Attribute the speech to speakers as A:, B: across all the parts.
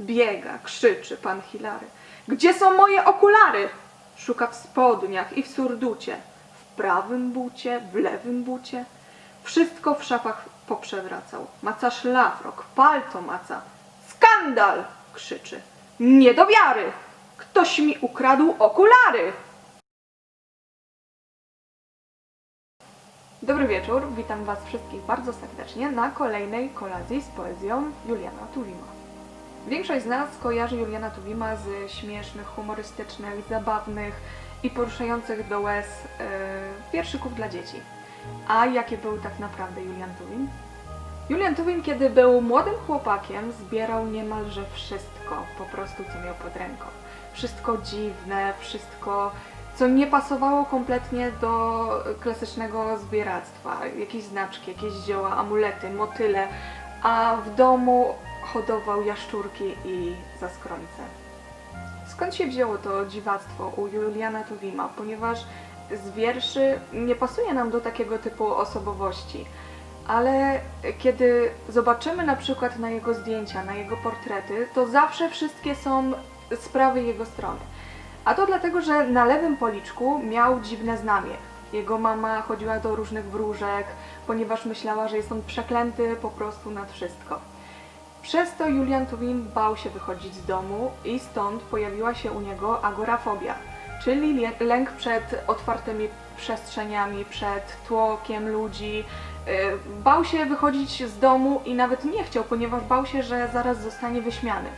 A: Biega, krzyczy pan Hilary. Gdzie są moje okulary? Szuka w spodniach i w surducie, w prawym bucie, w lewym bucie. Wszystko w szafach poprzewracał. Maca szlafrok, palto maca. Skandal! krzyczy. Nie do wiary! Ktoś mi ukradł okulary! Dobry wieczór, witam Was wszystkich bardzo serdecznie na kolejnej kolacji z poezją Juliana Tuwima. Większość z nas kojarzy Juliana Tuwima z śmiesznych, humorystycznych, zabawnych i poruszających do łez yy, wierszyków dla dzieci. A jaki był tak naprawdę Julian Tuwim? Julian Tuwim, kiedy był młodym chłopakiem, zbierał niemalże wszystko, po prostu co miał pod ręką. Wszystko dziwne, wszystko, co nie pasowało kompletnie do klasycznego zbieractwa. Jakieś znaczki, jakieś zioła, amulety, motyle, a w domu hodował jaszczurki i zaskrońce. Skąd się wzięło to dziwactwo u Juliana Tuwima? Ponieważ z wierszy nie pasuje nam do takiego typu osobowości. Ale kiedy zobaczymy na przykład na jego zdjęcia, na jego portrety, to zawsze wszystkie są z prawej jego strony. A to dlatego, że na lewym policzku miał dziwne znamie. Jego mama chodziła do różnych wróżek, ponieważ myślała, że jest on przeklęty po prostu nad wszystko. Przez to Julian Tuwim bał się wychodzić z domu i stąd pojawiła się u niego agorafobia, czyli lęk przed otwartymi przestrzeniami, przed tłokiem ludzi. Yy, Bał się wychodzić z domu i nawet nie chciał, ponieważ bał się, że zaraz zostanie wyśmiany.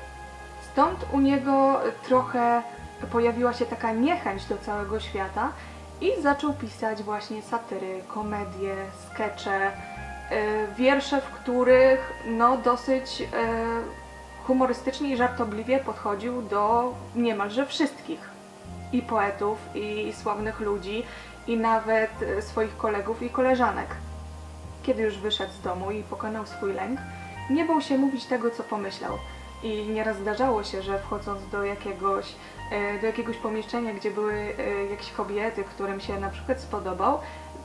A: Stąd u niego trochę pojawiła się taka niechęć do całego świata i zaczął pisać właśnie satyry, komedie, skecze, wiersze, w których no dosyć e, humorystycznie i żartobliwie podchodził do niemalże wszystkich i poetów, i sławnych ludzi, i nawet e, swoich kolegów i koleżanek. Kiedy już wyszedł z domu i pokonał swój lęk, nie bał się mówić tego, co pomyślał. I nieraz zdarzało się, że wchodząc do jakiegoś, e, do jakiegoś pomieszczenia, gdzie były e, jakieś kobiety, którym się na przykład spodobał,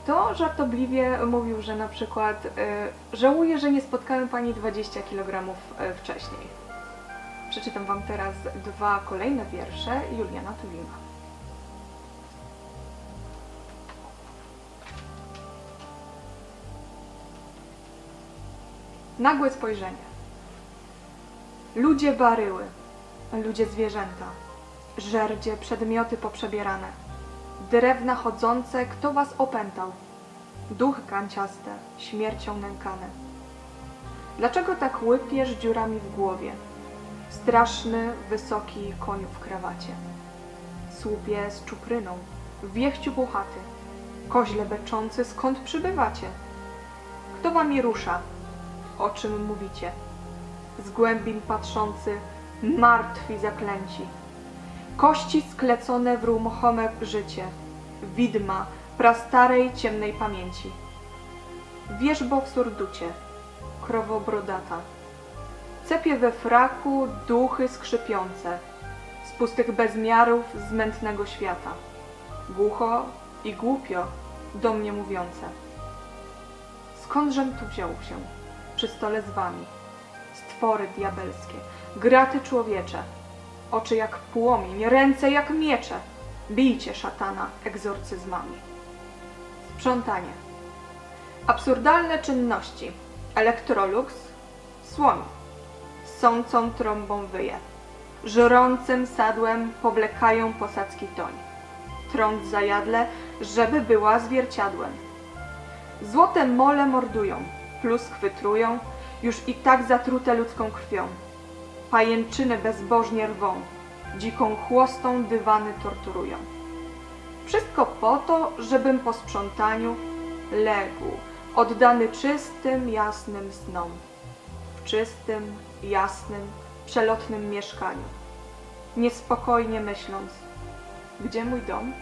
A: to żartobliwie mówił, że na przykład e, żałuje, że nie spotkałem pani 20 kg wcześniej. Przeczytam wam teraz dwa kolejne wiersze Juliana Tuwima. Nagłe spojrzenie. Ludzie baryły, ludzie zwierzęta, żerdzie, przedmioty poprzebierane, drewna chodzące, kto was opętał, duchy kanciaste, śmiercią nękane. Dlaczego tak łypiesz dziurami w głowie? Straszny, wysoki koniu w krawacie. Słupie z czupryną, wiechciu buchaty, koźle beczący, skąd przybywacie? Kto wami rusza? O czym mówicie? z głębin patrzący, martwi zaklęci. Kości sklecone w ruchome życie, widma prastarej ciemnej pamięci. Wierzbo w surducie, krowo brodata. Cepie we fraku duchy skrzypiące, z pustych bezmiarów z mętnego świata. Głucho i głupio do mnie mówiące. Skądżem tu wziął się, przy stole z wami? stwory diabelskie, graty człowiecze, oczy jak płomień, ręce jak miecze. Bijcie szatana egzorcyzmami. Sprzątanie. Absurdalne czynności. Electrolux, słoń. Sącą trąbą wyje. Żrącym sadłem powlekają posadzki toń. Trąc zajadle, żeby była zwierciadłem. Złote mole mordują, pluskwy trują, już i tak zatrute ludzką krwią. Pajęczyny bezbożnie rwą, dziką chłostą dywany torturują. Wszystko po to, żebym po sprzątaniu legł, oddany czystym, jasnym snom. W czystym, jasnym, przelotnym mieszkaniu. Niespokojnie myśląc, gdzie mój dom?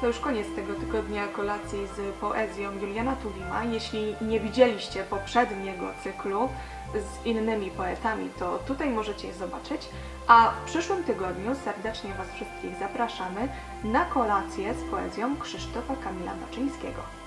A: To już koniec tego tygodnia kolacji z poezją Juliana Tuwima. Jeśli nie widzieliście poprzedniego cyklu z innymi poetami, to tutaj możecie je zobaczyć. A w przyszłym tygodniu serdecznie Was wszystkich zapraszamy na kolację z poezją Krzysztofa Kamila Baczyńskiego.